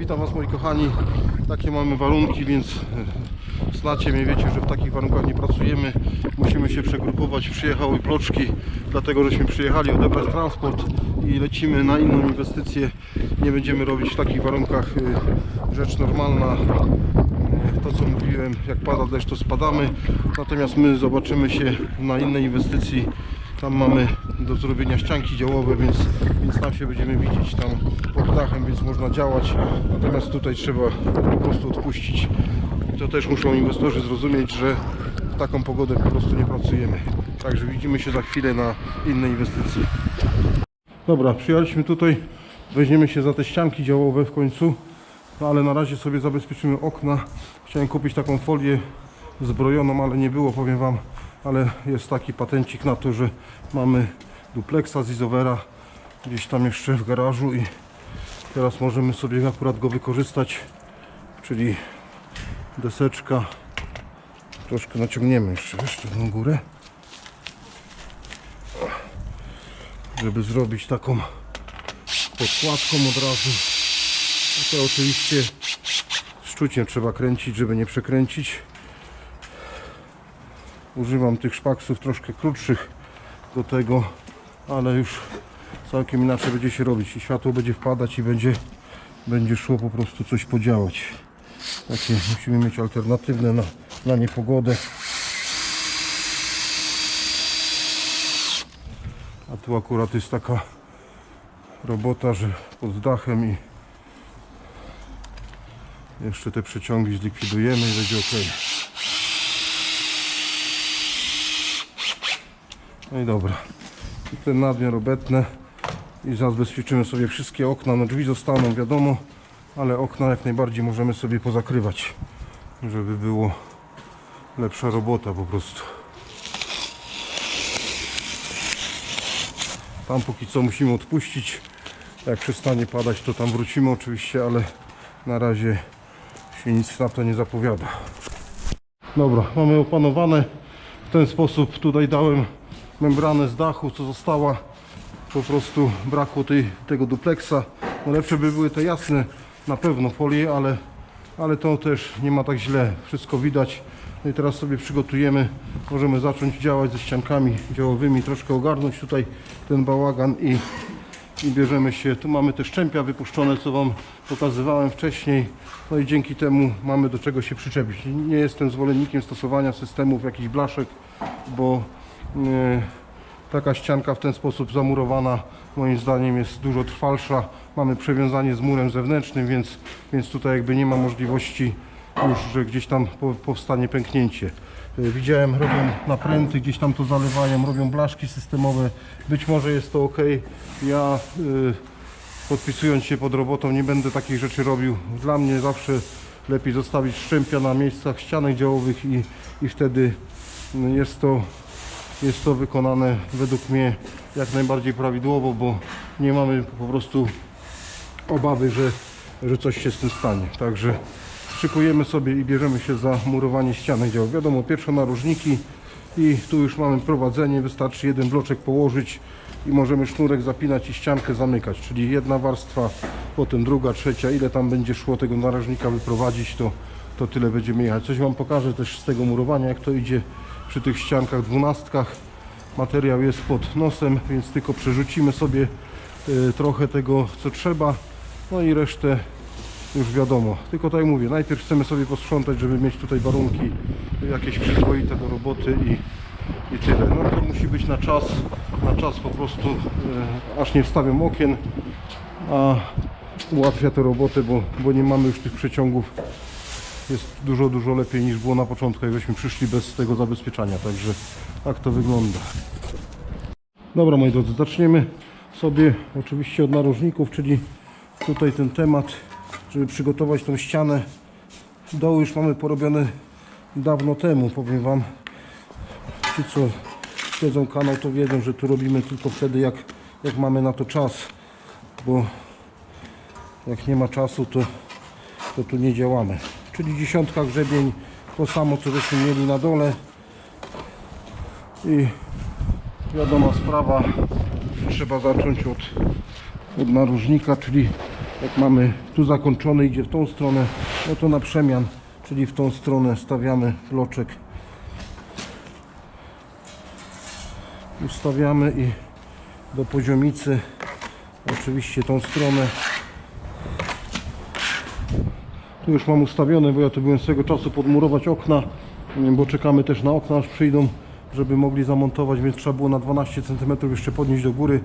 Witam Was moi kochani. Takie mamy warunki, więc e, znacie mnie, wiecie, że w takich warunkach nie pracujemy. Musimy się przegrupować. Przyjechały ploczki, dlatego żeśmy przyjechali odebrać transport i lecimy na inną inwestycję. Nie będziemy robić w takich warunkach e, rzecz normalna. E, To co mówiłem, jak pada deszcz to spadamy. Natomiast my zobaczymy się na innej inwestycji. Tam mamy do zrobienia ścianki działowe, więc, więc tam się będziemy widzieć tam pod dachem, więc można działać. Natomiast tutaj trzeba po prostu odpuścić. I to też muszą inwestorzy zrozumieć, że w taką pogodę po prostu nie pracujemy. Także widzimy się za chwilę na innej inwestycji. Dobra, przyjechaliśmy tutaj, weźmiemy się za te ścianki działowe w końcu, no ale na razie sobie zabezpieczymy okna. Chciałem kupić taką folię zbrojoną, ale nie było, powiem Wam, ale jest taki patencik na to, że mamy duplexa z Izowera gdzieś tam jeszcze w garażu i teraz możemy sobie akurat go wykorzystać, czyli deseczka, troszkę naciągniemy jeszcze, wiesz, górę, żeby zrobić taką podkładką od razu. To oczywiście szczuciem trzeba kręcić, żeby nie przekręcić. Używam tych szpaksów troszkę krótszych do tego, ale już całkiem inaczej będzie się robić. I światło będzie wpadać i będzie, będzie szło po prostu coś podziałać. Takie musimy mieć alternatywne na, na niepogodę. A tu akurat jest taka robota, że pod dachem i jeszcze te przeciągi zlikwidujemy i będzie ok. No i dobra. I ten nadmiar obetnę i zabezpieczymy sobie wszystkie okna. No drzwi zostaną wiadomo, ale okna jak najbardziej możemy sobie pozakrywać, żeby było lepsza robota po prostu. Tam póki co musimy odpuścić. Jak przestanie padać, to tam wrócimy oczywiście, ale na razie się nic na to nie zapowiada. Dobra, mamy opanowane. W ten sposób tutaj dałem membranę z dachu, co została. Po prostu brakło tej, tego duplexa. No lepsze by były te jasne, na pewno folie, ale, ale to też nie ma tak źle. Wszystko widać. No i teraz sobie przygotujemy. Możemy zacząć działać ze ściankami działowymi, troszkę ogarnąć tutaj ten bałagan i i bierzemy się, tu mamy te szczępia wypuszczone, co Wam pokazywałem wcześniej, no i dzięki temu mamy do czego się przyczepić. Nie jestem zwolennikiem stosowania systemów jakichś blaszek, bo taka ścianka w ten sposób zamurowana moim zdaniem jest dużo trwalsza. Mamy przewiązanie z murem zewnętrznym, więc, więc tutaj jakby nie ma możliwości już, że gdzieś tam po- powstanie pęknięcie. Y, Widziałem, robią napręty, gdzieś tam to zalewają, robią blaszki systemowe. Być może jest to ok. Ja y, podpisując się pod robotą nie będę takich rzeczy robił. Dla mnie zawsze lepiej zostawić szczępia na miejscach ścianek działowych i, i wtedy jest to, jest to wykonane według mnie jak najbardziej prawidłowo, bo nie mamy po prostu obawy, że, że coś się z tym stanie. Także szykujemy sobie i bierzemy się za murowanie ścianek działów. Wiadomo, pierwsze narożniki i tu już mamy prowadzenie. Wystarczy jeden bloczek położyć i możemy sznurek zapinać i ściankę zamykać. Czyli jedna warstwa, potem druga, trzecia. Ile tam będzie szło tego narożnika wyprowadzić, to, to tyle będziemy jechać. Coś Wam pokażę też z tego murowania, jak to idzie przy tych ściankach dwunastkach. Materiał jest pod nosem, więc tylko przerzucimy sobie y, trochę tego, co trzeba. No i resztę już wiadomo. Tylko tak mówię, najpierw chcemy sobie posprzątać, żeby mieć tutaj warunki jakieś przyzwoite do roboty i, i tyle. No to musi być na czas, na czas po prostu, e, aż nie wstawiam okien, a ułatwia to robotę, bo, bo nie mamy już tych przeciągów. Jest dużo, dużo lepiej niż było na początku, jak żeśmy przyszli bez tego zabezpieczania, także tak to wygląda. Dobra moi drodzy, zaczniemy sobie oczywiście od narożników, czyli tutaj ten temat, żeby przygotować tą ścianę. Doły już mamy porobione dawno temu, powiem Wam. Ci co śledzą kanał to wiedzą, że tu robimy tylko wtedy jak, jak mamy na to czas, bo jak nie ma czasu to, to tu nie działamy. Czyli dziesiątka grzebień, to samo co żeśmy mieli na dole i wiadoma sprawa, trzeba zacząć od, od narożnika, czyli jak mamy tu zakończony, idzie w tą stronę, no to na przemian, czyli w tą stronę stawiamy bloczek. Ustawiamy i do poziomicy, oczywiście tą stronę. Tu już mam ustawione, bo ja tu byłem swego czasu podmurować okna, bo czekamy też na okna aż przyjdą, żeby mogli zamontować, więc trzeba było na 12 cm jeszcze podnieść do góry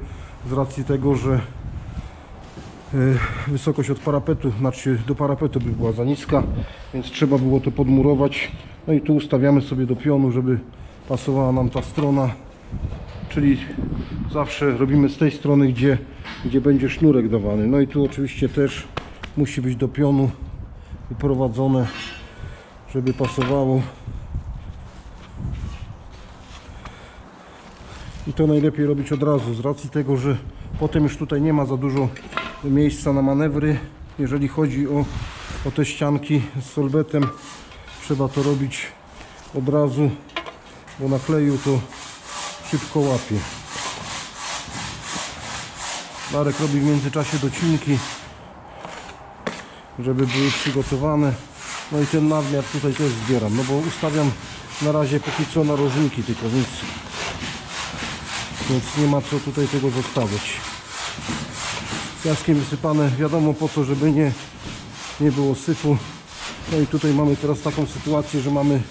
z racji tego, że e, wysokość od parapetu, znaczy do parapetu by była za niska, więc trzeba było to podmurować. No i tu ustawiamy sobie do pionu, żeby pasowała nam ta strona, czyli zawsze robimy z tej strony, gdzie, gdzie będzie sznurek dawany. No i tu oczywiście też musi być do pionu wyprowadzone, żeby pasowało. I to najlepiej robić od razu, z racji tego, że potem już tutaj nie ma za dużo miejsca na manewry. Jeżeli chodzi o, o te ścianki z solbetem, trzeba to robić od razu, bo na kleju to szybko łapie. Darek robi w międzyczasie docinki, żeby były przygotowane. No i ten nadmiar tutaj też zbieram, no bo ustawiam na razie póki co narożniki tylko, więc więc nie ma co tutaj tego zostawiać. Piaskiem wysypane, wiadomo po co, żeby nie, nie było syfu. No i tutaj mamy teraz taką sytuację, że mamy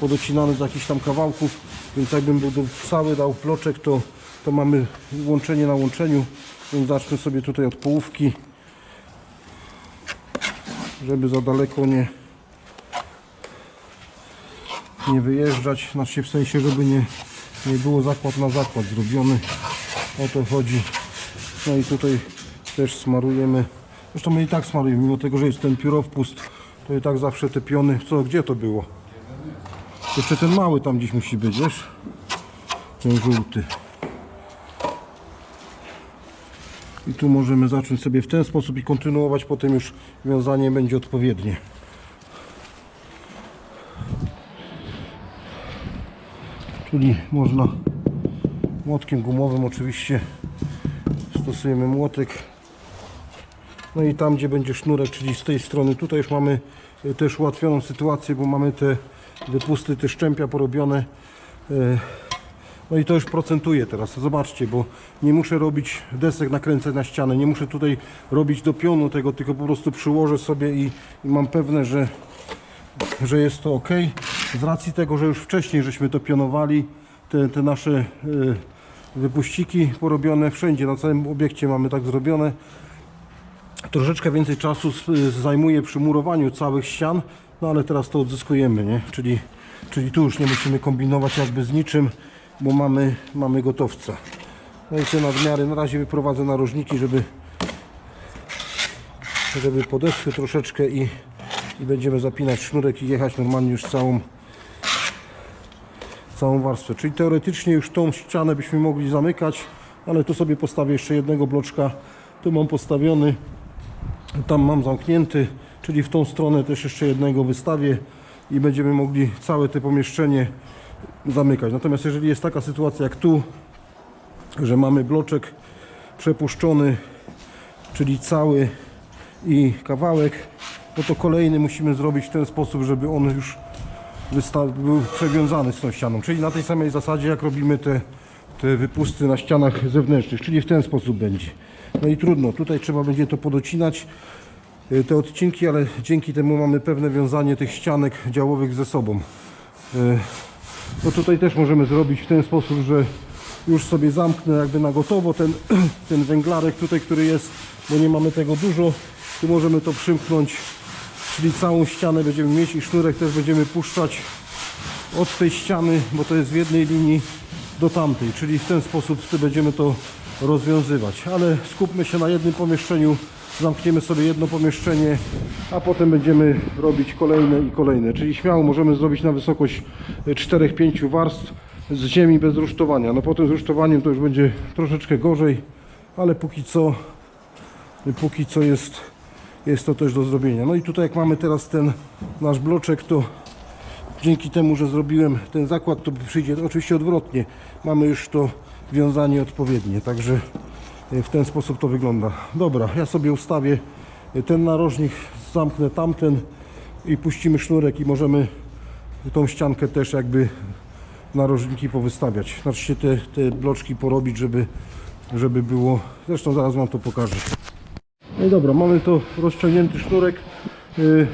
podocinane z jakichś tam kawałków, więc jakbym był do- cały dał ploczek, to, to mamy łączenie na łączeniu, więc zacznę sobie tutaj od połówki, żeby za daleko nie, nie wyjeżdżać, znaczy w sensie, żeby nie, nie było zakład na zakład zrobiony. O to chodzi. No i tutaj też smarujemy. Zresztą my i tak smarujemy, mimo tego, że jest ten piórowpust, to i tak zawsze te piony. Co, gdzie to było? Jeszcze ten mały tam gdzieś musi być, wiesz? Ten żółty. I tu możemy zacząć sobie w ten sposób i kontynuować, potem już wiązanie będzie odpowiednie. Czyli można młotkiem gumowym oczywiście stosujemy młotek. No i tam gdzie będzie sznurek, czyli z tej strony, tutaj już mamy y, też ułatwioną sytuację, bo mamy te wypusty, te szczępia porobione. No i to już procentuje teraz, zobaczcie, bo nie muszę robić desek nakręcać na ścianę, nie muszę tutaj robić do pionu tego, tylko po prostu przyłożę sobie i, i mam pewne, że że jest to ok. Z racji tego, że już wcześniej żeśmy to pionowali, te, te nasze y, wypuściki porobione wszędzie, na całym obiekcie mamy tak zrobione. Troszeczkę więcej czasu y, zajmuje przy murowaniu całych ścian, no ale teraz to odzyskujemy, nie? Czyli, czyli tu już nie musimy kombinować jakby z niczym, bo mamy, mamy gotowca. No i te nadmiary na razie wyprowadzę narożniki, żeby żeby podeschły troszeczkę i, i będziemy zapinać sznurek i jechać normalnie już całą całą warstwę. Czyli teoretycznie już tą ścianę byśmy mogli zamykać, ale tu sobie postawię jeszcze jednego bloczka. Tu mam postawiony, tam mam zamknięty, czyli w tą stronę też jeszcze jednego wystawię i będziemy mogli całe to pomieszczenie zamykać. Natomiast jeżeli jest taka sytuacja jak tu, że mamy bloczek przepuszczony, czyli cały i kawałek, no to kolejny musimy zrobić w ten sposób, żeby on już był przewiązany z tą ścianą. Czyli na tej samej zasadzie, jak robimy te, te wypusty na ścianach zewnętrznych, czyli w ten sposób będzie. No i trudno, tutaj trzeba będzie to podocinać, y, te odcinki, ale dzięki temu mamy pewne wiązanie tych ścianek działowych ze sobą. Y, No tutaj też możemy zrobić w ten sposób, że już sobie zamknę jakby na gotowo ten, ten węglarek tutaj, który jest, bo nie mamy tego dużo. Tu możemy to przymknąć, czyli całą ścianę będziemy mieć i sznurek też będziemy puszczać od tej ściany, bo to jest w jednej linii do tamtej, czyli w ten sposób będziemy to rozwiązywać. Ale skupmy się na jednym pomieszczeniu, zamkniemy sobie jedno pomieszczenie, a potem będziemy robić kolejne i kolejne. Czyli śmiało możemy zrobić na wysokość 4-5 warstw z ziemi bez rusztowania. No potem z rusztowaniem to już będzie troszeczkę gorzej, ale póki co póki co jest, jest to też do zrobienia. No i tutaj jak mamy teraz ten nasz bloczek, to dzięki temu, że zrobiłem ten zakład, to przyjdzie oczywiście odwrotnie. Mamy już to wiązanie odpowiednie, także e, w ten sposób to wygląda. Dobra, ja sobie ustawię y, ten narożnik, zamknę tamten i puścimy sznurek i możemy tą ściankę też jakby narożniki powystawiać. Znaczy te, te bloczki porobić, żeby, żeby było... Zresztą zaraz Wam to pokażę. No i dobra, mamy to rozciągnięty sznurek. Yy,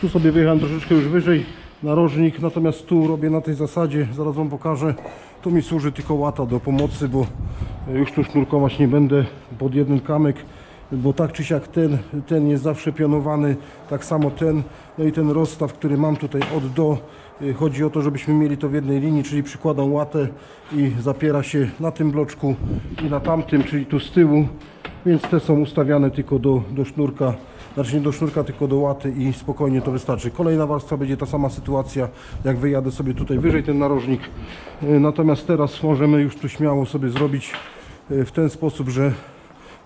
Tu sobie wyjechałem troszeczkę już wyżej narożnik, natomiast tu robię na tej zasadzie, zaraz Wam pokażę. Tu mi służy tylko łata do pomocy, bo już tu sznurkować nie będę pod jeden kamyk, bo tak czy siak ten, ten jest zawsze pionowany, tak samo ten, no i ten rozstaw, który mam tutaj od do. Yy, Chodzi o to, żebyśmy mieli to w jednej linii, czyli przykładam łatę i zapiera się na tym bloczku i na tamtym, czyli tu z tyłu więc te są ustawiane tylko do, do sznurka, znaczy nie do sznurka, tylko do łaty i spokojnie to wystarczy. Kolejna warstwa będzie ta sama sytuacja, jak wyjadę sobie tutaj wyżej ten narożnik. Yy, Natomiast teraz możemy już tu śmiało sobie zrobić yy, w ten sposób, że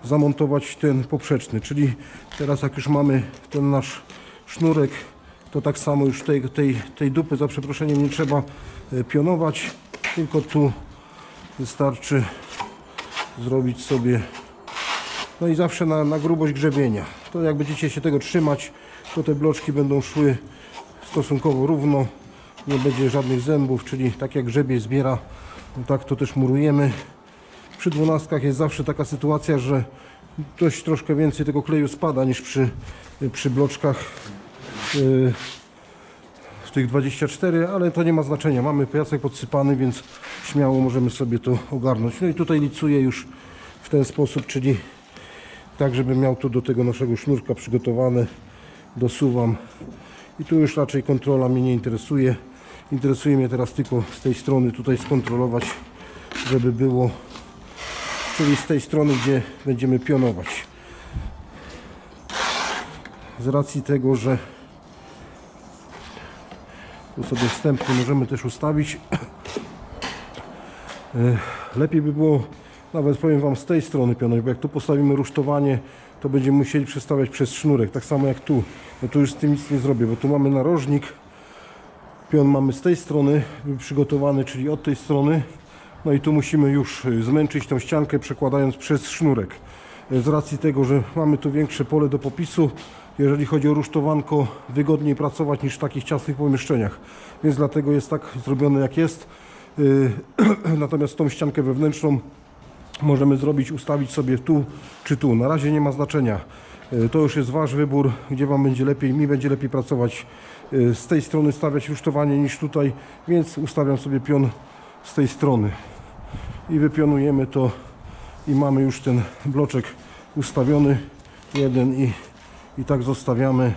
zamontować ten poprzeczny, czyli teraz jak już mamy ten nasz sznurek, to tak samo już tej, tej, tej dupy za przeproszeniem nie trzeba yy, pionować, tylko tu wystarczy zrobić sobie no i zawsze na, na grubość grzebienia. To jak będziecie się tego trzymać, to te bloczki będą szły stosunkowo równo. Nie będzie żadnych zębów, czyli tak jak grzebień zbiera, no tak to też murujemy. Przy dwunastkach jest zawsze taka sytuacja, że dość troszkę więcej tego kleju spada niż przy, przy bloczkach yy, tych 24, ale to nie ma znaczenia. Mamy piasek podsypany, więc śmiało możemy sobie to ogarnąć. No i tutaj licuję już w ten sposób, czyli tak, żeby miał to do tego naszego sznurka przygotowane. Dosuwam i tu już raczej kontrola mnie nie interesuje. Interesuje mnie teraz tylko z tej strony tutaj skontrolować, żeby było, czyli z tej strony, gdzie będziemy pionować. Z racji tego, że tu sobie wstępnie możemy też ustawić. E, Lepiej by było nawet powiem Wam z tej strony pionować, bo jak tu postawimy rusztowanie, to będziemy musieli przestawiać przez sznurek, tak samo jak tu. No tu już z tym nic nie zrobię, bo tu mamy narożnik, pion mamy z tej strony przygotowany, czyli od tej strony. No i tu musimy już y, zmęczyć tą ściankę przekładając przez sznurek. Y, Z racji tego, że mamy tu większe pole do popisu, jeżeli chodzi o rusztowanko, wygodniej pracować niż w takich ciasnych pomieszczeniach. Więc dlatego jest tak zrobione jak jest. Y, Natomiast tą ściankę wewnętrzną możemy zrobić, ustawić sobie tu czy tu. Na razie nie ma znaczenia. Y, To już jest Wasz wybór, gdzie Wam będzie lepiej. Mi będzie lepiej pracować y, z tej strony, stawiać rusztowanie niż tutaj, więc ustawiam sobie pion z tej strony. I wypionujemy to i mamy już ten bloczek ustawiony. Jeden i, i tak zostawiamy.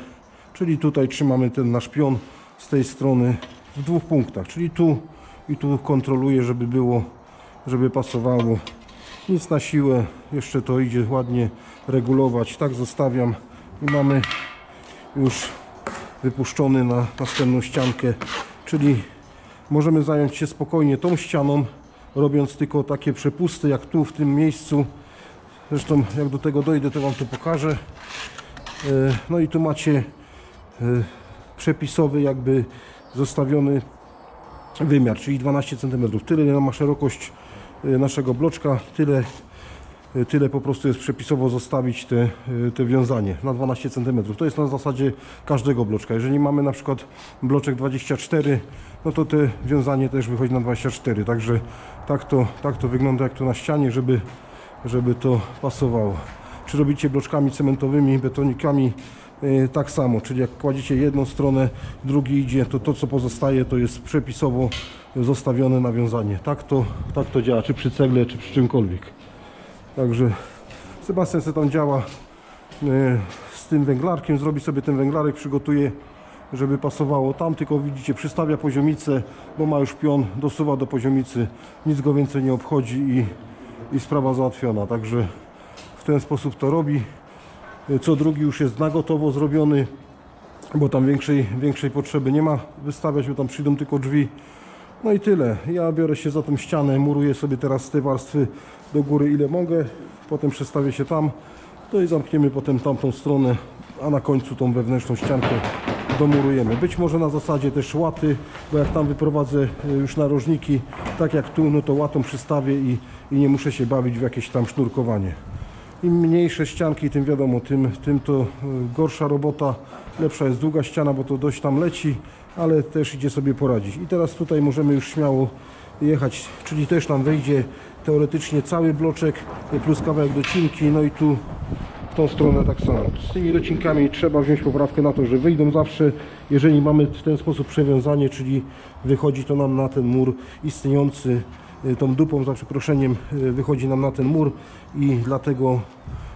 Czyli tutaj trzymamy ten nasz pion z tej strony w dwóch punktach, czyli tu i tu kontroluję, żeby było, żeby pasowało. Nic na siłę, jeszcze to idzie ładnie regulować. Tak zostawiam i mamy już wypuszczony na następną ściankę, czyli możemy zająć się spokojnie tą ścianą, robiąc tylko takie przepusty jak tu w tym miejscu. Zresztą jak do tego dojdę, to Wam to pokażę. E, No i tu macie e, przepisowy jakby zostawiony wymiar, czyli 12 cm. Tyle ma szerokość naszego bloczka, tyle, y, tyle po prostu jest przepisowo zostawić te, y, te wiązanie na 12 cm. To jest na zasadzie każdego bloczka. Jeżeli mamy na przykład bloczek 24, no to te wiązanie też wychodzi na 24. Także tak to, tak to wygląda jak to na ścianie, żeby, żeby to pasowało. Czy robicie bloczkami cementowymi, betonikami, tak samo, czyli jak kładziecie jedną stronę, drugi idzie, to to co pozostaje to jest przepisowo zostawione nawiązanie. Tak to, tak to działa, czy przy cegle, czy przy czymkolwiek. Także Sebastian se tam działa e, z tym węglarkiem, zrobi sobie ten węglarek, przygotuje, żeby pasowało tam, tylko widzicie, przystawia poziomicę, bo ma już pion, dosuwa do poziomicy, nic go więcej nie obchodzi i, i sprawa załatwiona. Także w ten sposób to robi. Co drugi już jest na gotowo zrobiony, bo tam większej, większej potrzeby nie ma wystawiać, bo tam przyjdą tylko drzwi. No i tyle. Ja biorę się za tą ścianę, muruję sobie teraz te warstwy do góry ile mogę, potem przestawię się tam, to i zamkniemy potem tamtą stronę, a na końcu tą wewnętrzną ściankę domurujemy. Być może na zasadzie też łaty, bo jak tam wyprowadzę y, już narożniki, tak jak tu, no to łatą przystawię i, i nie muszę się bawić w jakieś tam sznurkowanie. Im mniejsze ścianki, tym wiadomo, tym, tym to y, gorsza robota. Lepsza jest długa ściana, bo to dość tam leci, ale też idzie sobie poradzić. I teraz tutaj możemy już śmiało jechać, czyli też nam wejdzie teoretycznie cały bloczek y, plus kawałek docinki, no i tu w tą stronę tak samo. Z tymi docinkami trzeba wziąć poprawkę na to, że wyjdą zawsze, jeżeli mamy w ten sposób przewiązanie, czyli wychodzi to nam na ten mur istniejący, tą dupą za przeproszeniem y, wychodzi nam na ten mur i dlatego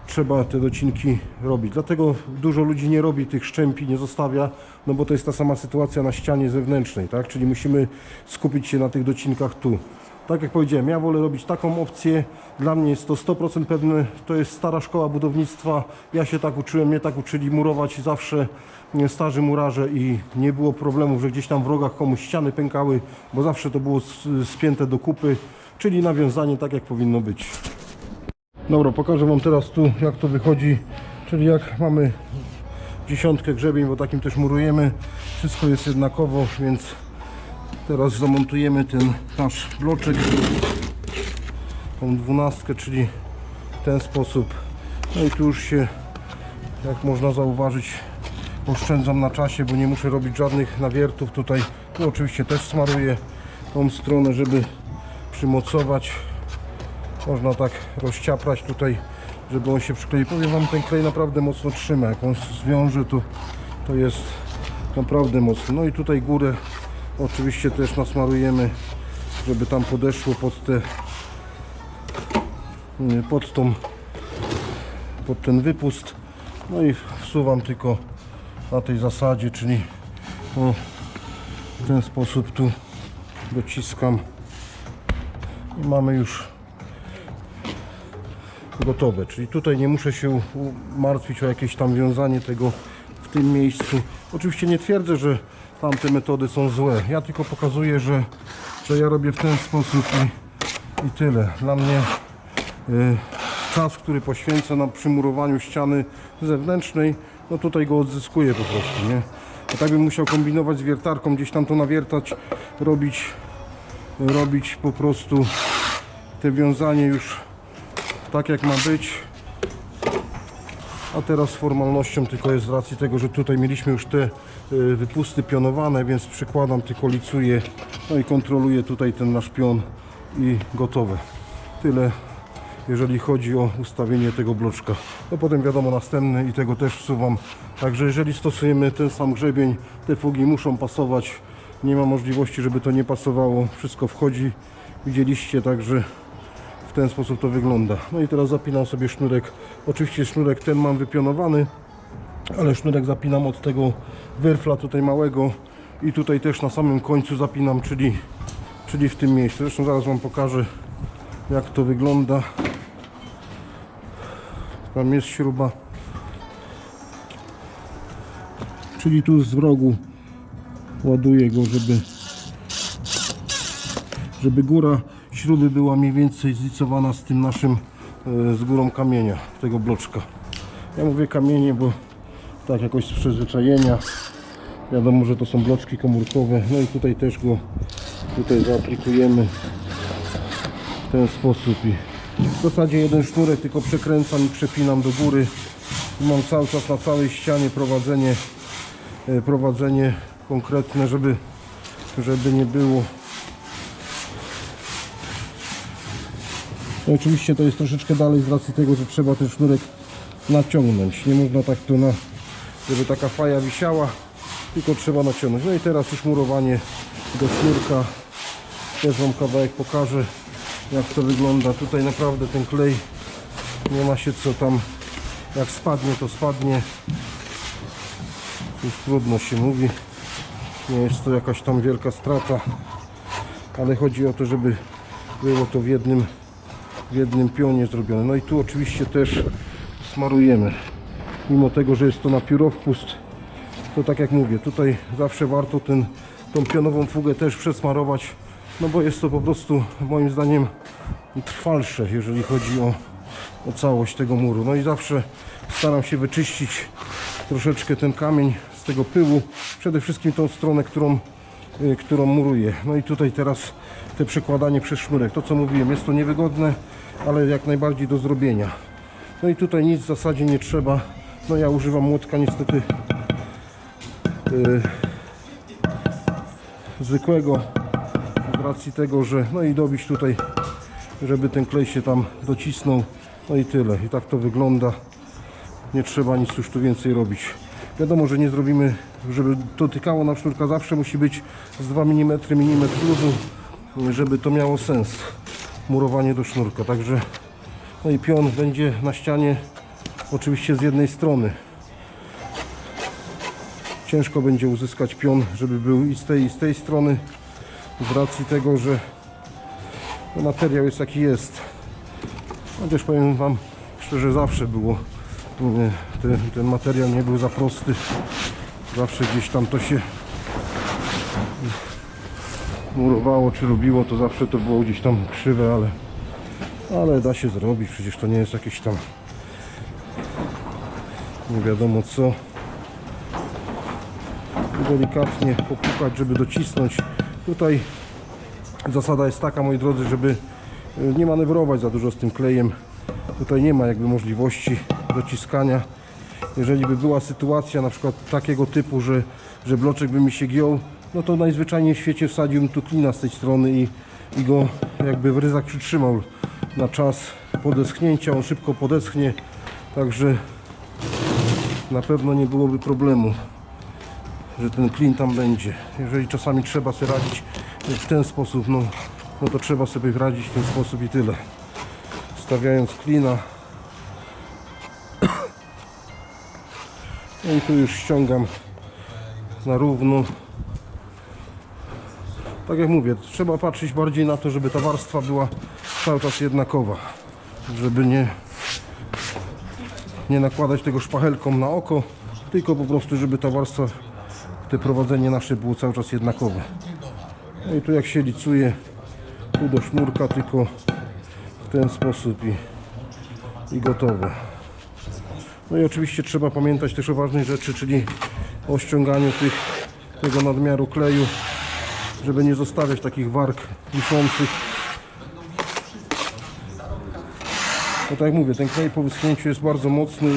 trzeba te docinki robić. Dlatego dużo ludzi nie robi tych szczępi, nie zostawia, no bo to jest ta sama sytuacja na ścianie zewnętrznej, tak? Czyli musimy skupić się na tych docinkach tu. Tak jak powiedziałem, ja wolę robić taką opcję. Dla mnie jest to 100% pewne. To jest stara szkoła budownictwa. Ja się tak uczyłem, mnie tak uczyli murować zawsze starzy murarze i nie było problemów, że gdzieś tam w rogach komuś ściany pękały, bo zawsze to było spięte do kupy, czyli nawiązanie tak jak powinno być. Dobra, pokażę Wam teraz tu jak to wychodzi, czyli jak mamy dziesiątkę grzebień, bo takim też murujemy. Wszystko jest jednakowo, więc teraz zamontujemy ten nasz bloczek, tą dwunastkę, czyli w ten sposób. No i tu już się, jak można zauważyć, oszczędzam na czasie, bo nie muszę robić żadnych nawiertów tutaj. Tu oczywiście też smaruję tą stronę, żeby przymocować. Można tak rozciaprać tutaj, żeby on się przykleił. Powiem Wam, ten klej naprawdę mocno trzyma. Jak on zwiąże, to, to jest naprawdę mocny. No i tutaj górę oczywiście też nasmarujemy, żeby tam podeszło pod te pod tą pod ten wypust. No i wsuwam tylko na tej zasadzie, czyli o, w ten sposób tu dociskam i mamy już gotowe. Czyli tutaj nie muszę się martwić o jakieś tam wiązanie tego w tym miejscu. Oczywiście nie twierdzę, że tamte metody są złe. Ja tylko pokazuję, że, że ja robię w ten sposób i, i tyle. Dla mnie y, czas, który poświęcę na przymurowaniu ściany zewnętrznej, no tutaj go odzyskuję po prostu, nie? A tak bym musiał kombinować z wiertarką, gdzieś tam to nawiertać, robić, robić po prostu te wiązanie już tak jak ma być. A teraz formalnością tylko jest z racji tego, że tutaj mieliśmy już te y, wypusty pionowane, więc przykładam, tylko licuję, no i kontroluję tutaj ten nasz pion i gotowe. Tyle jeżeli chodzi o ustawienie tego bloczka. No potem wiadomo następny i tego też wsuwam. Także jeżeli stosujemy ten sam grzebień, te fugi muszą pasować. Nie ma możliwości, żeby to nie pasowało. Wszystko wchodzi. Widzieliście, także w ten sposób to wygląda. No i teraz zapinam sobie sznurek. Oczywiście sznurek ten mam wypionowany, ale sznurek zapinam od tego wyrfla tutaj małego i tutaj też na samym końcu zapinam, czyli, czyli w tym miejscu. Zresztą zaraz Wam pokażę jak to wygląda. Tam jest śruba. Czyli tu z rogu ładuję go, żeby żeby góra śruby była mniej więcej zlicowana z tym naszym e, z górą kamienia tego bloczka. Ja mówię kamienie, bo tak jakoś z przyzwyczajenia. Wiadomo, że to są bloczki komórkowe. No i tutaj też go tutaj zaaplikujemy w ten sposób i w zasadzie jeden sznurek tylko przekręcam i przepinam do góry. I mam cały czas na całej ścianie prowadzenie e, prowadzenie konkretne, żeby żeby nie było. No oczywiście to jest troszeczkę dalej z racji tego, że trzeba ten sznurek naciągnąć. Nie można tak tu na żeby taka faja wisiała tylko trzeba naciągnąć. No i teraz już murowanie do sznurka. Też Wam kawałek pokażę jak to wygląda. Tutaj naprawdę ten klej nie ma się co tam jak spadnie to spadnie. Już trudno się mówi. Nie jest to jakaś tam wielka strata. Ale chodzi o to, żeby było to w jednym w jednym pionie zrobione. No i tu oczywiście też smarujemy. Mimo tego, że jest to na piórowpust, to tak jak mówię, tutaj zawsze warto ten, tą pionową fugę też przesmarować, no bo jest to po prostu moim zdaniem trwalsze, jeżeli chodzi o, o całość tego muru. No i zawsze staram się wyczyścić troszeczkę ten kamień z tego pyłu, przede wszystkim tą stronę, którą, y, którą muruję. No i tutaj teraz te przekładanie przez sznurek. To co mówiłem, jest to niewygodne, ale jak najbardziej do zrobienia. No i tutaj nic w zasadzie nie trzeba. No ja używam młotka niestety yy, zwykłego racji tego, że no i dobić tutaj, żeby ten klej się tam docisnął. No i tyle. I tak to wygląda. Nie trzeba nic już tu więcej robić. Wiadomo, że nie zrobimy, żeby dotykało nam sznurka. Zawsze musi być z 2 mm, mm luzu, żeby to miało sens. Murowanie do sznurka. Także no i pion będzie na ścianie oczywiście z jednej strony. Ciężko będzie uzyskać pion, żeby był i z tej i z tej strony z racji tego, że no, materiał jest jaki jest. Chociaż powiem Wam szczerze, zawsze było nie, ten, ten materiał nie był za prosty. Zawsze gdzieś tam to się murowało czy robiło, to zawsze to było gdzieś tam krzywe, ale ale da się zrobić, przecież to nie jest jakieś tam nie wiadomo co delikatnie popukać, żeby docisnąć tutaj zasada jest taka moi drodzy, żeby y, nie manewrować za dużo z tym klejem. Tutaj nie ma jakby możliwości dociskania. Jeżeli by była sytuacja na przykład takiego typu, że, że bloczek by mi się giął no to najzwyczajniej w świecie wsadziłbym tu klina z tej strony i, i go jakby w ryzach przytrzymał na czas podeschnięcia, on szybko podeschnie także na pewno nie byłoby problemu że ten klin tam będzie. Jeżeli czasami trzeba sobie radzić w ten sposób no, no to trzeba sobie radzić w ten sposób i tyle. Stawiając klina. No i tu już ściągam na równo. Tak jak mówię, trzeba patrzeć bardziej na to, żeby ta warstwa była cały czas jednakowa. Żeby nie nie nakładać tego szpachelką na oko tylko po prostu, żeby ta warstwa te prowadzenie nasze było cały czas jednakowe. No i tu jak się licuje tu do sznurka tylko w ten sposób i, i gotowe. No i oczywiście trzeba pamiętać też o ważnej rzeczy, czyli o ściąganiu tych, tego nadmiaru kleju żeby nie zostawiać takich warg wiszących. No tak jak mówię, ten klej po wyschnięciu jest bardzo mocny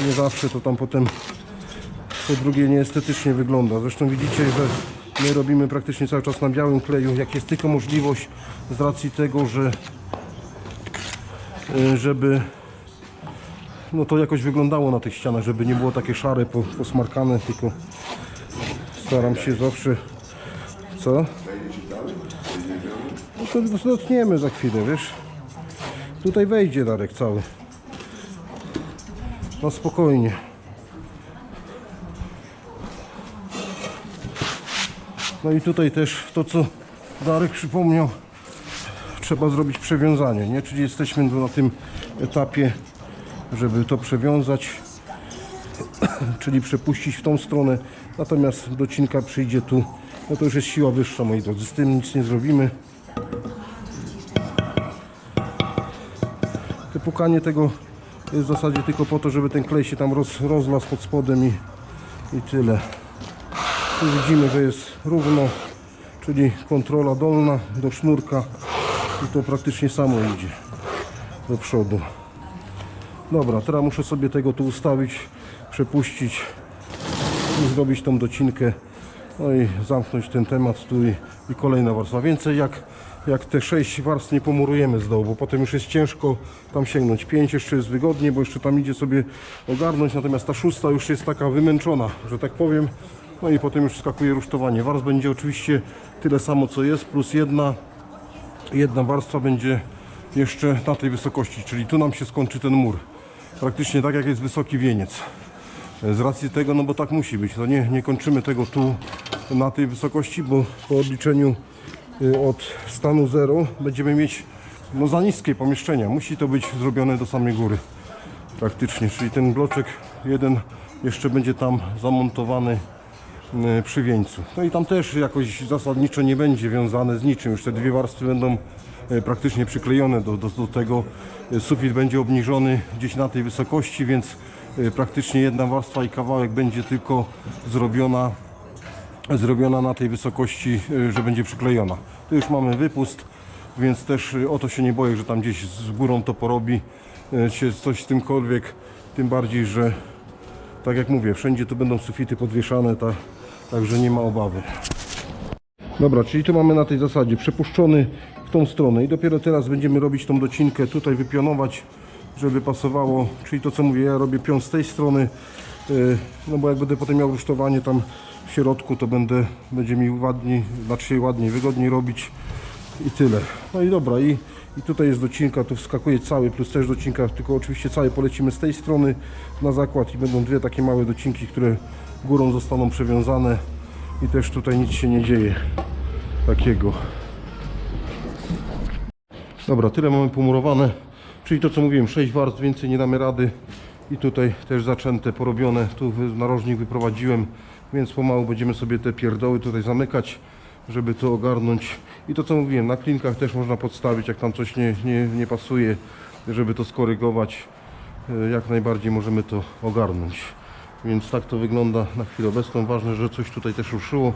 i nie zawsze to tam potem po drugie nieestetycznie wygląda. Zresztą widzicie, że my robimy praktycznie cały czas na białym kleju, jak jest tylko możliwość z racji tego, że y, żeby no to jakoś wyglądało na tych ścianach, żeby nie było takie szare, po- posmarkane, tylko staram się zawsze co? No to dotkniemy za chwilę, wiesz? Tutaj wejdzie Darek cały. No spokojnie. No i tutaj też to co Darek przypomniał trzeba zrobić przewiązanie, nie? Czyli jesteśmy na tym etapie, żeby to przewiązać, czyli przepuścić w tą stronę, natomiast docinka przyjdzie tu, no to już jest siła wyższa, moi drodzy, z tym nic nie zrobimy. Te pukanie tego jest w zasadzie tylko po to, żeby ten klej się tam roz, rozlazł pod spodem i, i tyle. Tu widzimy, że jest równo, czyli kontrola dolna do sznurka i to praktycznie samo idzie do przodu. Dobra, teraz muszę sobie tego tu ustawić, przepuścić i zrobić tą docinkę. No i zamknąć ten temat tu i, i kolejna warstwa. Więcej jak, jak te 6 warstw nie pomurujemy z dołu, bo potem już jest ciężko tam sięgnąć. 5 jeszcze jest wygodnie, bo jeszcze tam idzie sobie ogarnąć, natomiast ta szósta już jest taka wymęczona, że tak powiem. No i potem już wskakuje rusztowanie. Warstw będzie oczywiście tyle samo co jest, plus jedna jedna warstwa będzie jeszcze na tej wysokości, czyli tu nam się skończy ten mur. Praktycznie tak jak jest wysoki wieniec. Z racji tego, no bo tak musi być. To nie, nie kończymy tego tu na tej wysokości, bo po odliczeniu y, od stanu 0 będziemy mieć no za niskie pomieszczenia. Musi to być zrobione do samej góry. Praktycznie, czyli ten bloczek jeden jeszcze będzie tam zamontowany przy wieńcu. No i tam też jakoś zasadniczo nie będzie wiązane z niczym. Już te dwie warstwy będą y, praktycznie przyklejone do, do, do tego. Y, Sufit będzie obniżony gdzieś na tej wysokości, więc praktycznie jedna warstwa i kawałek będzie tylko zrobiona zrobiona na tej wysokości, że będzie przyklejona. Tu już mamy wypust, więc też o to się nie boję, że tam gdzieś z górą to porobi się coś z tymkolwiek, tym bardziej, że tak jak mówię, wszędzie tu będą sufity podwieszane, tak, także nie ma obawy. Dobra, czyli tu mamy na tej zasadzie przepuszczony w tą stronę i dopiero teraz będziemy robić tą docinkę, tutaj wypionować, żeby pasowało, czyli to co mówię, ja robię pion z tej strony, yy, no bo jak będę potem miał rusztowanie tam w środku, to będę, będzie mi ładniej, znaczy ładniej, wygodniej robić i tyle. No i dobra, i, i tutaj jest docinka, tu wskakuje cały, plus też docinka, tylko oczywiście cały polecimy z tej strony na zakład i będą dwie takie małe docinki, które górą zostaną przewiązane i też tutaj nic się nie dzieje takiego. Dobra, tyle mamy pomurowane, czyli to co mówiłem, 6 warstw, więcej nie damy rady. I tutaj też zaczęte, porobione, tu narożnik wyprowadziłem, więc pomału będziemy sobie te pierdoły tutaj zamykać, żeby to ogarnąć. I to co mówiłem, na klinkach też można podstawić, jak tam coś nie, nie, nie pasuje, żeby to skorygować, e, jak najbardziej możemy to ogarnąć. Więc tak to wygląda na chwilę obecną. Ważne, że coś tutaj też ruszyło,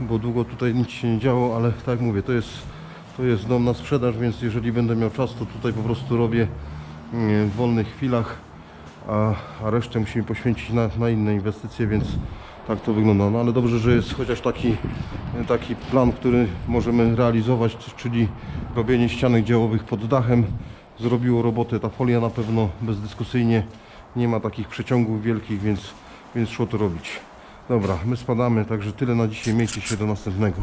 bo długo tutaj nic się nie działo, ale tak jak mówię, to jest, to jest dom na sprzedaż, więc jeżeli będę miał czas, to tutaj po prostu robię mm, w wolnych chwilach, a, a resztę musimy poświęcić na, na inne inwestycje, więc tak to wygląda. No ale dobrze, że jest chociaż taki, taki plan, który możemy realizować, czyli robienie ścianek działowych pod dachem. Zrobiło robotę ta folia na pewno bezdyskusyjnie. Nie ma takich przeciągów wielkich, więc, więc szło to robić. Dobra, my spadamy, także tyle na dzisiaj. Miejcie się do następnego.